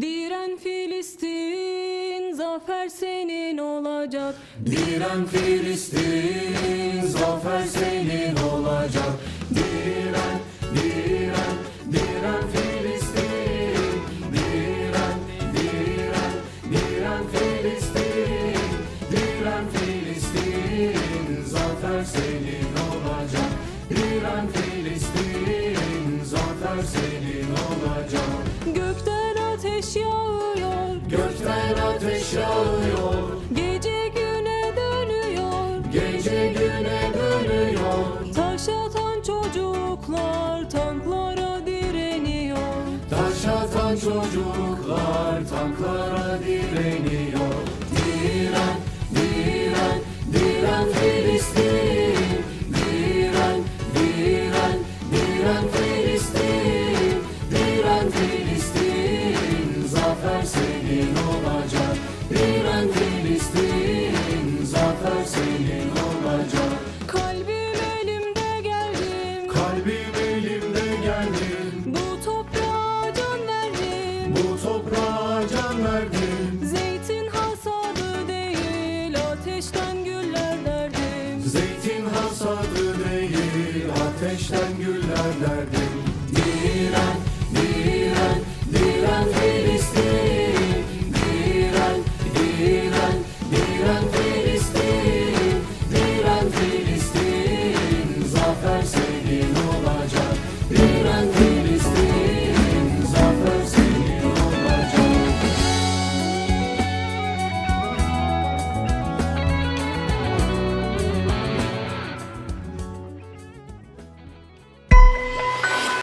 Diren Filistin, zafer senin olacak. Diren Filistin, zafer senin olacak. Diren, diren, diren Filistin. Diren, diren, diren Filistin. Diren Filistin, zafer senin olacak. Diren Filistin, zafer senin ateş yağıyor, Gökten ateş yağıyor, gece güne dönüyor. gece güne dönüyor. Taş atan çocuklar tanklara direniyor. Taş atan çocuklar tanklara direniyor. Diren, diren, diren Filistin. Diren, diren, diren Filistin. Diren Filistin, senin olacak. İran Filistin zafer senin olacak. Kalbim elimde geldim. Kalbim elimde geldim. Bu toprağa can verdim. Bu toprağa can verdim. Zeytin hasadı değil ateşten güller Zeytin hasadı değil ateşten güller derdim.